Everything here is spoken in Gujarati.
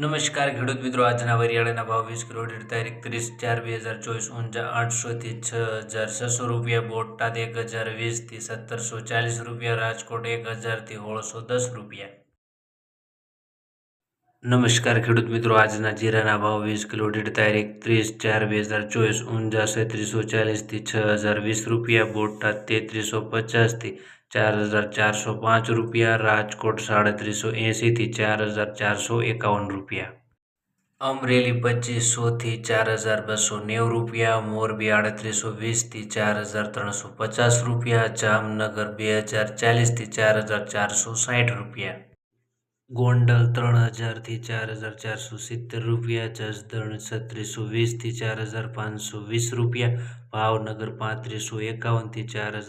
નમસ્કાર ખેડૂત મિત્રો, આજના વરિયાળાના ભાવ વીસ દીઠ તારીખ ત્રીસ ચાર બે હજાર ચોવીસ, ઊંઝા આઠસોથી છ હજાર છસો રૂપિયા, બોટાદ એક હજાર વીસથી સત્તરસો ચાલીસ રૂપિયા, રાજકોટ એક હજારથી સોળસો દસ રૂપિયા. નમસ્કાર ખેડૂત મિત્રો, આજના જીરાના ભાવ વીસ કિલો દીઠ તારીખ ત્રીસ ચાર બે હજાર ચોવીસ, ઊંઝા છત્રીસો ચાલીસથી છ હજાર વીસ રૂપિયા બોટાદ તેત્રીસો પચાસથી ચાર હજાર ચારસો પાંચ રૂપિયા, રાજકોટ સાડત્રીસો એંશીથી ચાર હજાર ચારસો એકાવન રૂપિયા. અમરેલી પચીસોથી ચાર હજાર બસો નેવું રૂપિયા, મોરબી આડત્રીસો વીસથી ચાર હજાર ત્રણસો પચાસ રૂપિયા, જામનગર બે હજાર ચાલીસથી ચાર હજાર ચારસો સાઠ રૂપિયા. ગોંડલ ત્રણ હજારથી ચાર હજાર ચારસો સિત્તેર રૂપિયા, જસદણ છત્રીસો વીસથી ચાર હજાર પાંચસો વીસ રૂપિયા, ભાવનગર પાંત્રીસો એકાવનથી ચાર હજાર